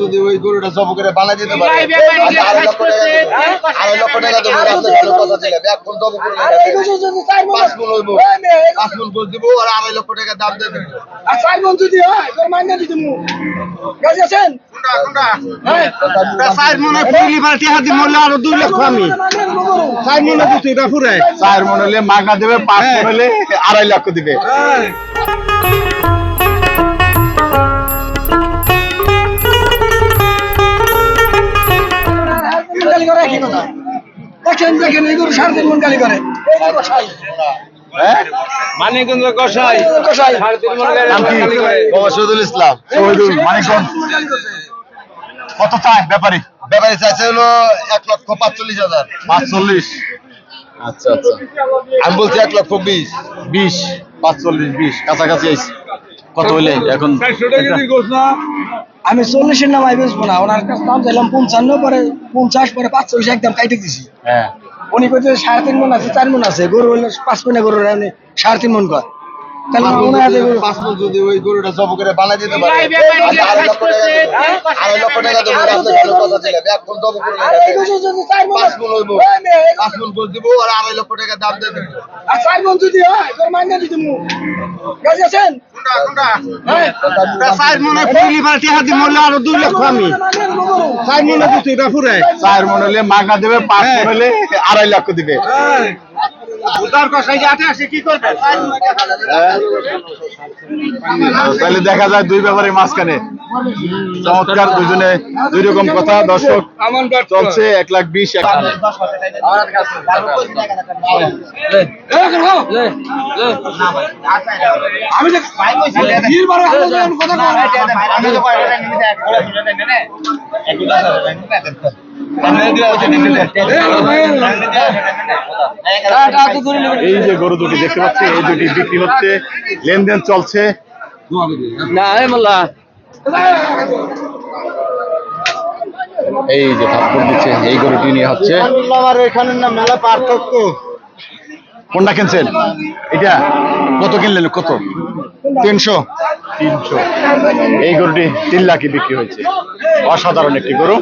যদি ওই গরুটা জব করে বানাই দিতে পারে আচ্ছা, আড়াই লক্ষ টাকা দেবো। আড়াই টাকা ভালো কথা দিলে জব করে মন পাঁচ মন হইবো। এই মেয়ে, এই পাঁচ মন করে দিব আর আড়াই লক্ষ টাকা দাম দিয়ে আর চার মন যদি হয় তোর মাইনে দিতে মু গেছে আছেন কোনটা কোনটা? হ্যাঁ? চার মনে পুলি পাল্টি হাতি মরলে আরও দুই লক্ষ আমি। চার মনে দিতে এটা ফুরে চার মন হলে মাগনা দেবে পাঁচ মন হলে আড়াই লক্ষ দিবে। কথা। দেখেন দেখেন এই গরু সাড়ে তিন মন গালি করে? এই যে কষাই হ্যাঁ? মানে কষাই কষাই সাড়ে তিন মনে নাম কি? শহীদুল ইসলাম। শহীদুল মানিকগঞ্জ কত চায় ব্যাপারী? ব্যাপারে চাইছে হলো এক লক্ষ পাঁচচল্লিশ হাজার। পাঁচচল্লিশ? আচ্ছা আচ্ছা। আমি বলছি এক লক্ষ বিশ। বিশ। পাঁচচল্লিশ বিশ। কাছাকাছি আইছে। কত হইলে এখন আমি চল্লিশের নাম বেচবো না। ওনার কাছে দাম চাইলাম পঞ্চান্ন পরে পঞ্চাশ পরে পাঁচচল্লিশ একদম কাইটে দিছি। হ্যাঁ। উনি কইতে সাড়ে তিন মন আছে চার মন আছে গরু হইলে পাঁচ মনে গরু রে সাড়ে তিন মন কর। তাহলে ওনার পাঁচ মন যদি ওই গরুটা জব করে বানাই দিতে পারে। আড়াই লক্ষ টাকা দেবো আড়াই লক্ষ টাকা দেবো রাস্তায় ভালো কথা দিলে এক ফোন জব করে আর এই কিছু যদি পাঁচ মন হইবো। এই মেয়ে, এই পাঁচ মন করে দিব আর আড়াই লক্ষ টাকা দাম দিয়ে দেবো। আর চার মন যদি হয় তোর মাইনে দিতে মু গেছে আছেন? কোনটা কোনটা? হ্যাঁ। চার মনে পুলি পাল্টি হাতি মরলে আরও দুই লক্ষ আমি। মাইনে দেবো গরু। চার মনে দিতে ফুরে চার মন হলে মাগনা দেবে পাঁচ মন হলে আড়াই লক্ষ দিবে। তাহলে দেখা যায় দুই ব্যাপারে মাঝখানে। চমৎকার দুজনে দুই রকম কথা। দর্শক চলছে এক লাখ বিশ এক আমি এই যে গরু দুটি দেখতে পাচ্ছি এই দুটি বিক্রি হচ্ছে লেনদেন চলছে। এই যে থাপ্পড় দিচ্ছে এই গরুটি নিয়ে হচ্ছে। আমার এখানে না মেলা পার্থক্য কোনটা কিনছেন? এটা কত কিনলেন? কত? তিনশো? তিনশো। এই গরুটি তিন লাখে বিক্রি হয়েছে। অসাধারণ একটি গরু।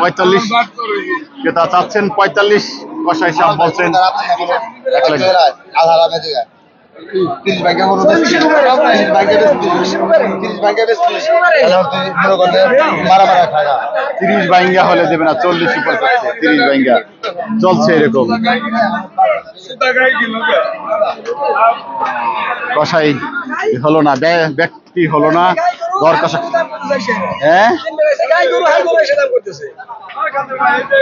পঁয়তাল্লিশ। পঁয়তাল্লিশ কষাই সাহেব বলছেন তিরিশ ব্যাংকে ব্যাংকে ব্যাংকে হলে দেবে না, চল্লিশ উপর তিরিশ বাইঙ্গা চলছে এরকম। কষাই হলো না ব্যক্তি হলো না দর কষা হ্যাঁ?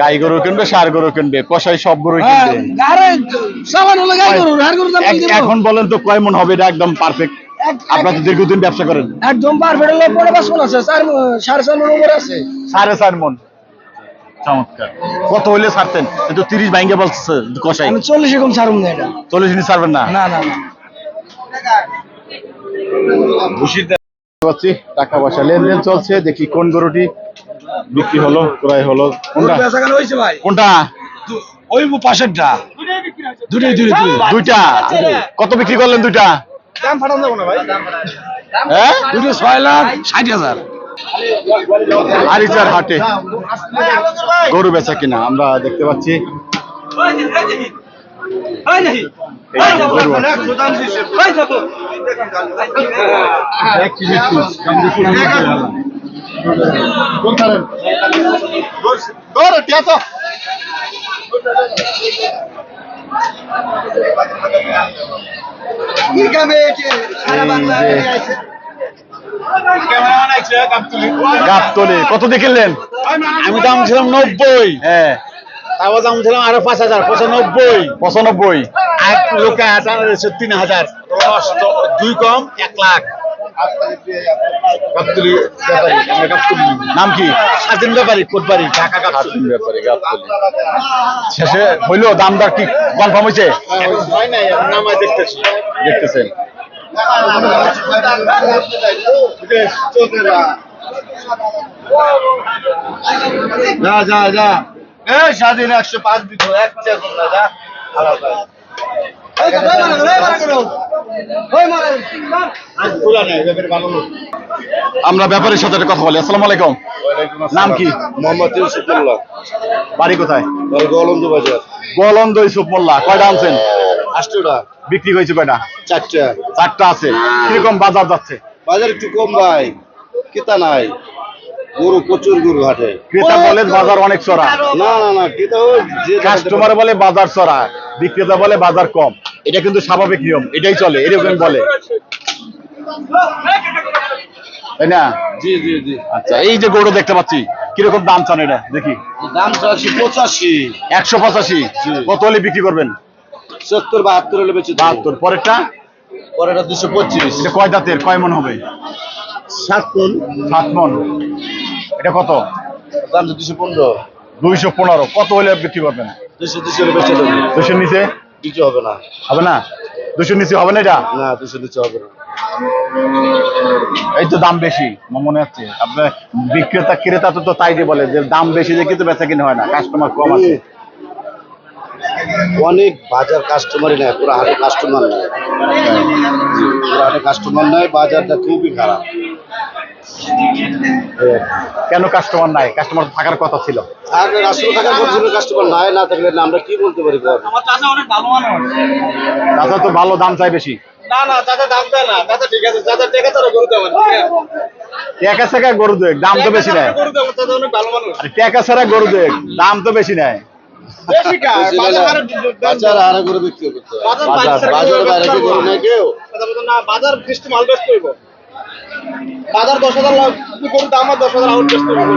গাই গরু, কিনবে সার গরু কিনবে কষাই সব গরু হ্যাঁ, কিনবে? এখন বলেন তো কয় মন হবে এটা একদম পারফেক্ট আপনারা তো দীর্ঘদিন ব্যবসা করেন। একদম পারফেক্ট হলো পরে পাঁচ মণ আছে সাড়ে চার উপরে আছে। সাড়ে চার মন। চমৎকার। কত হইলে ছাড়তেন? কিন্তু তিরিশ বলছে কষাই। আমি চল্লিশ এরকম না এটা। চল্লিশ ছাড়বেন না? না না না। পাচ্ছি টাকা পয়সা লেনদেন চলছে দেখি কোন গরুটি বিক্রি হলো ক্রয় হলো। কোনটা? ওই পাশেরটা। দুটোই দুটোই দুটোই। দুইটা? কত বিক্রি করলেন দুইটা? হ্যাঁ? দুটো ছয় লাখ ষাট হাজার। আরিচার হাটে গরু বেচা কিনা আমরা দেখতে পাচ্ছি আছে। গাবতলি কত দিয়ে কিনলেন? আমি দাম ছিলাম নব্বই। হ্যাঁ। তারপর দাম ছিলাম আরও পাঁচ হাজার পঁচানব্বই। পঁচানব্বই। আর লোকে হাজার তিন হাজার। দুই কম এক লাখ। গাবতলি ব্যাপারী আমরা গাবতলি নাম কি? স্বাধীন ব্যাপারী কোটবাড়ি ঢাকা গাবতলি হাতিম গাবতলি শেষে হইল দাম দর কি? কনফার্ম হয়েছে? এখন হয় নাই নামায় দেখতেছি। দেখতেছেন। যা যা যা। এ স্বাধীন একশো পাঁচ দিত এক চেক যা। আমরা ব্যাপারীর সাথে কথা বলি। আসসালাম আলাইকুম। নাম কি? মোহাম্মদ ইউসুফুল্লাহ বাড়ি কোথায়? গোলন্দ বাজার। গোলন্দ ইসুফ মোল্লা। কয়টা আনছেন? বিক্রি হয়েছে কয়টা চারটা। চারটা আছে। কীরকম বাজার যাচ্ছে? বাজার একটু কম ভাই। কিতা নাই। গরু প্রচুর গরু হাটে। ক্রেতা বলে বাজার অনেক চড়া। না না না যে কাস্টমার বলে বাজার চড়া। বিক্রেতা বলে বাজার কম। এটা কিন্তু স্বাভাবিক নিয়ম। এটাই চলে এরকম বলে। তাই না? জি জি জি। আচ্ছা এই যে গরু দেখতে পাচ্ছি কীরকম দাম চান এটা? দেখি। দাম চাচ্ছি পঁচাশি। একশো পঁচাশি। কত হলে বিক্রি করবেন? সত্তর বাহাত্তর হলে বেঁচে বাহাত্তর পরেরটা? পরেটা দুশো পঁচিশ। এটা কয় দাঁতের? কয় মন হবে? সাত কোন সাত মন। এটা কত? দাম দুশো পনেরো। দুইশো পনেরো। কত হলে বিক্রি করবেন? দুশো দুশো হলে বেঁচে দেবে দুশোর নিচে? কিছু হবে না। হবে না? দুশোর নিচে হবে না এটা? না দুশো দুশো হবে না। এই তো দাম বেশি মনে হচ্ছে। আপনার বিক্রেতা ক্রেতা তো তো তাই দিয়ে বলে যে দাম বেশি দিয়ে কিন্তু বেচা কিনে হয় না কাস্টমার কম আছে। অনেক বাজার কাস্টমারই নেয় পুরো হাটে কাস্টমার নেয়। পুরো হাটে কাস্টমার নেয় বাজারটা খুবই খারাপ। কেন কাস্টমার নাই? কাস্টমার থাকার কথা ছিল। আসলে থাকার পর জন্য কাস্টমার নাই না থাকলে আমরা কি বলতে পারি চাচা অনেক ভালো মানুষ। তাছাড়া তো ভালো দাম চাই বেশি। না না চাচা দাম দেয় না। চাচা ঠিক আছে চাচা টেকা তারা গরু দেবেন টাকা ছাড়া গরু দেখ দাম তো বেশি নেয়। টাকা ছাড়া গরু দাম তো বেশি বাজার না, হারে বাজার হারে করে বিক্রি করতে বাজার বাজার বাজার বাইরে কি করে নেয় কেউ। কথা বলতো না বাজার বৃষ্টি মাল বেচতে হইব। বাজার দশ হাজার লাখ দাম আর দশ হাজার আউট বেচতে হইব।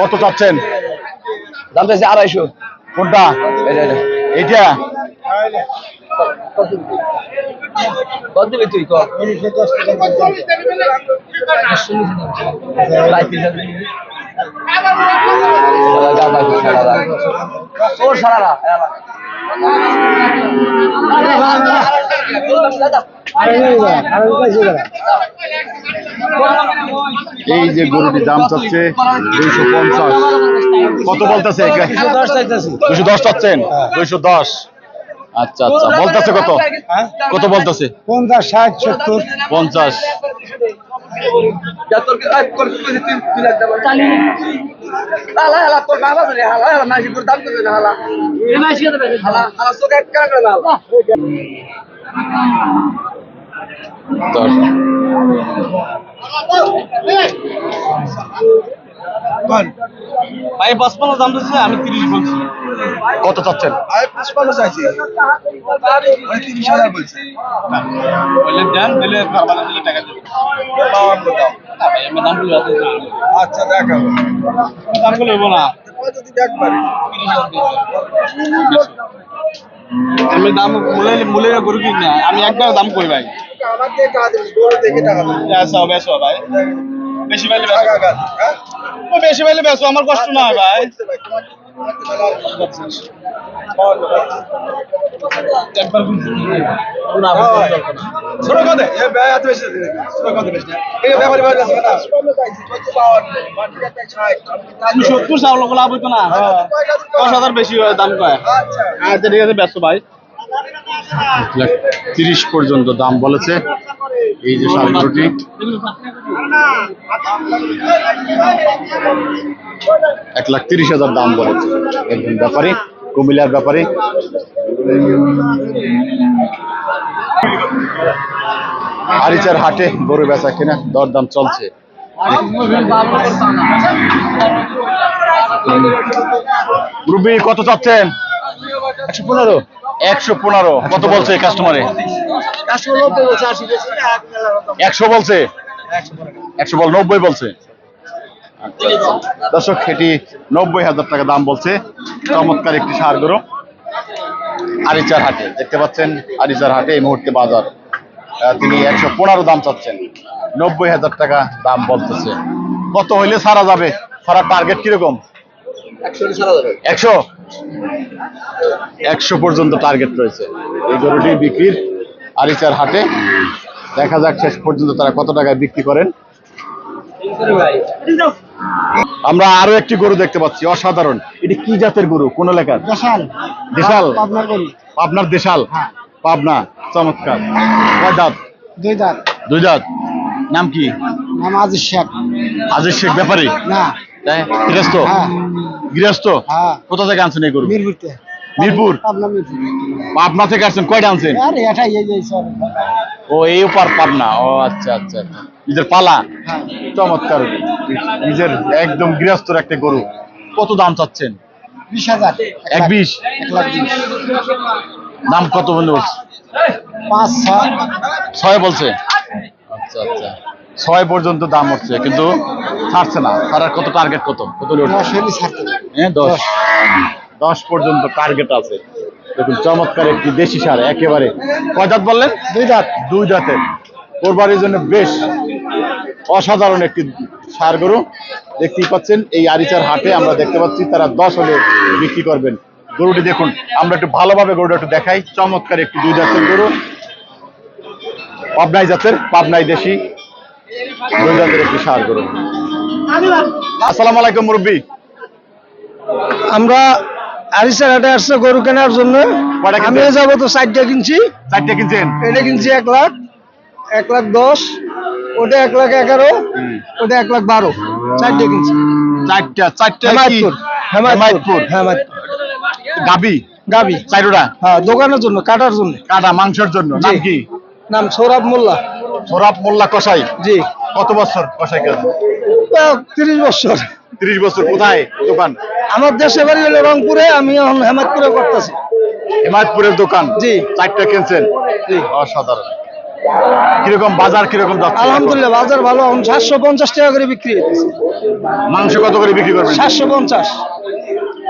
কত চাচ্ছেন? দাম চাইছে আড়াইশো। কোনটা? এটা কত দিবি তুই কত সারা এই যে গরুটির দাম চাচ্ছে দুইশো পঞ্চাশ। কত বলতেছে? দুশো দশ চাচ্ছেন? দুইশো দশ। আচ্ছা আচ্ছা। বলতেছে কত? কত বলতেছে? পঞ্চাশ ষাট সত্তর। পঞ্চাশ। দশ ভাই পঁচপান্ন দাম দিচ্ছে আমি তিরিশ বলছি। কত চাচ্ছেন? বললেন দেন দিলে বাজার দিলে টাকা দেবে না ভাই, আমি দাম বলে আসছি না। আচ্ছা দেখো দাম বলে হইব না। যদি আমি দাম মূলে মূলে গরু কিনি না আমি একবার দাম কই ভাই। আমাকে টাকা গরু দেখে টাকা বেসো বেসো ভাই। বেশি পাইলে বেসো হ্যাঁ? ও বেশি পাইলে বেসো আমার কষ্ট না ভাই সত্তর চাউল লাভ হইতো না। দশ হাজার বেশি হয় দাম কয়। আচ্ছা। আচ্ছা ঠিক আছে ব্যস্ত ভাই। তিরিশ পর্যন্ত দাম বলেছে। এই যে গরুটি এক লাখ তিরিশ হাজার দাম বলেছে। একজন ব্যাপারী, কুমিল্লার ব্যাপারী। আরিচার হাটে গরু বেচা কিনা, দরদাম চলছে। রুবি, কত চাচ্ছেন? একশো পনেরো। একশো পনেরো। কত বলছে কাস্টমারে একশো বলছে? একশো বল নব্বই বলছে। আচ্ছা, আচ্ছা। দর্শক এটি নব্বই হাজার টাকা দাম বলছে। চমৎকার একটি সার গরু। আরিচার হাটে দেখতে পাচ্ছেন আরিচার হাটে এই মুহূর্তে বাজার। তিনি একশো পনেরো দাম চাচ্ছেন। নব্বই হাজার টাকা দাম বলতেছে। কত হইলে সারা যাবে? ছাড়ার টার্গেট কীরকম? একশো একশো? পর্যন্ত টার্গেট রয়েছে। এই গরুটি বিক্রির আরিচার হাটে। দেখা যাক শেষ পর্যন্ত তারা কত টাকায় বিক্রি করেন। আমরা আরও একটি গরু দেখতে পাচ্ছি অসাধারণ। এটি কি জাতের গরু? কোন এলাকার? দেশাল। দেশাল? পাবনার দেশাল? হ্যাঁ। পাবনা চমৎকার। কয় দাঁত? দুই দাঁত। দুই দাঁত। নাম কি? নাম আজিজ শেখ। আজিজ শেখ ব্যাপারী? না। তাই? গৃহস্থ? হ্যাঁ। গৃহস্থ? হ্যাঁ। কোথা থেকে আনছেন এই গরু? মিরপুরতে। মিরপুর? পাবনা থেকে আসছেন কয়টা আনছেন? আরে এটাই এই যে সব। ও এই উপর পাবনা। ও আচ্ছা আচ্ছা আচ্ছা। নিজের পালা? হ্যাঁ। চমৎকার। নিজের একদম গৃহস্থর একটা গরু। কত দাম চাচ্ছেন? বিশ হাজার। এক বিশ? দাম কত বন্ধু পাঁচ ছয় বলছে? আচ্ছা আচ্ছা। ছয় পর্যন্ত দাম হচ্ছে কিন্তু ছাড়ছে না। ছাড়ার কত টার্গেট কত? কত। হ্যাঁ দশ। দশ। পর্যন্ত টার্গেট আছে। দেখুন চমৎকার একটি দেশি সার একেবারে। কয় দাঁত বললেন? দুই দাঁত দুই দাঁতের কোরবানির জন্য বেশ অসাধারণ একটি সার গরু। দেখতেই পাচ্ছেন এই আরিচার হাটে আমরা দেখতে পাচ্ছি তারা দশ হলে বিক্রি করবেন। গরুটি দেখুন আমরা একটু ভালোভাবে গরুটা একটু দেখাই। চমৎকার একটি দুই দাঁতের গরু। পাবনাই জাতের পাবনাই দেশি দুই একটি সার গরু। আসসালামু আলাইকুম মুরব্বী। আমরা আরিসার হাটে আসছে গরু কেনার জন্য? আমিও যাব তো চারটা কিনছি। চারটে কিনছেন? এটা কিনছি এক লাখ এক লাখ দশ ওটা এক লাখ এগারো ওটা এক লাখ বারো। চারটে কিনছি। চারটা চারটা হেমায়তপুর হেমায়তপুর গাবি? গাবি। চারোটা? হ্যাঁ দোকানের জন্য কাটার জন্য। কাটা মাংসের জন্য। নাম কি? নাম সৌরভ মোল্লা। সরাব মোল্লা কসাই? জি। কত বছর কসাই কাজ তিরিশ বছর। তিরিশ বছর কোথায়? দোকান? আমার দেশে বাড়ি হলো রংপুরে আমি এখন হেমায়তপুরে করতেছি। হেমায়তপুরের দোকান? জি। চারটা কিনছেন? অসাধারণ। কীরকম বাজার কীরকম যাচ্ছে? আলহামদুলিল্লাহ বাজার ভালো। এখন সাতশো পঞ্চাশ টাকা করে বিক্রি হইতেছে। মাংস কত করে বিক্রি করবেন? সাতশো পঞ্চাশ।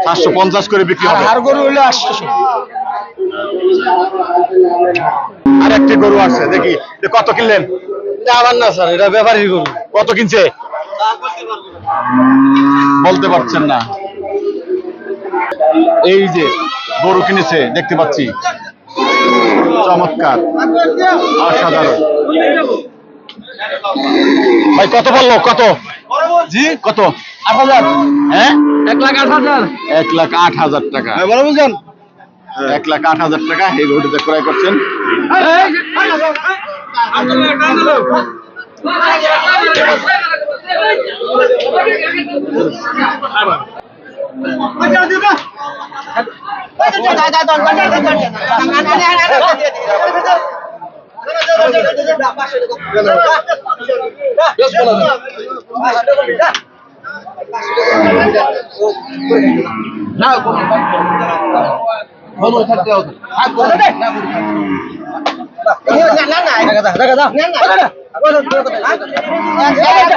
সাতশো পঞ্চাশ করে বিক্রি আর হবে? হাড় গরু হইল আটশোশো। আর একটি গরু আছে দেখি কত কিনলেন? আবার না স্যার এটা ব্যাপারই গরু। কত কিনছে? বলতে পারছেন না। এই যে গরু কিনেছে দেখতে পাচ্ছি। চমৎকার অসাধারণ। ভাই কত বলল? কত? জি কত? আট হাজার। হ্যাঁ? এক লাখ আট হাজার। এক লাখ আট হাজার টাকা। বড় বুঝছেন? এক লাখ আট হাজার টাকা এই গরুটিতে ক্রয় করছেন। না ഞാൻ ഞാൻ ഞാൻ ഞാൻ ഞാൻ ഞാൻ ഞാൻ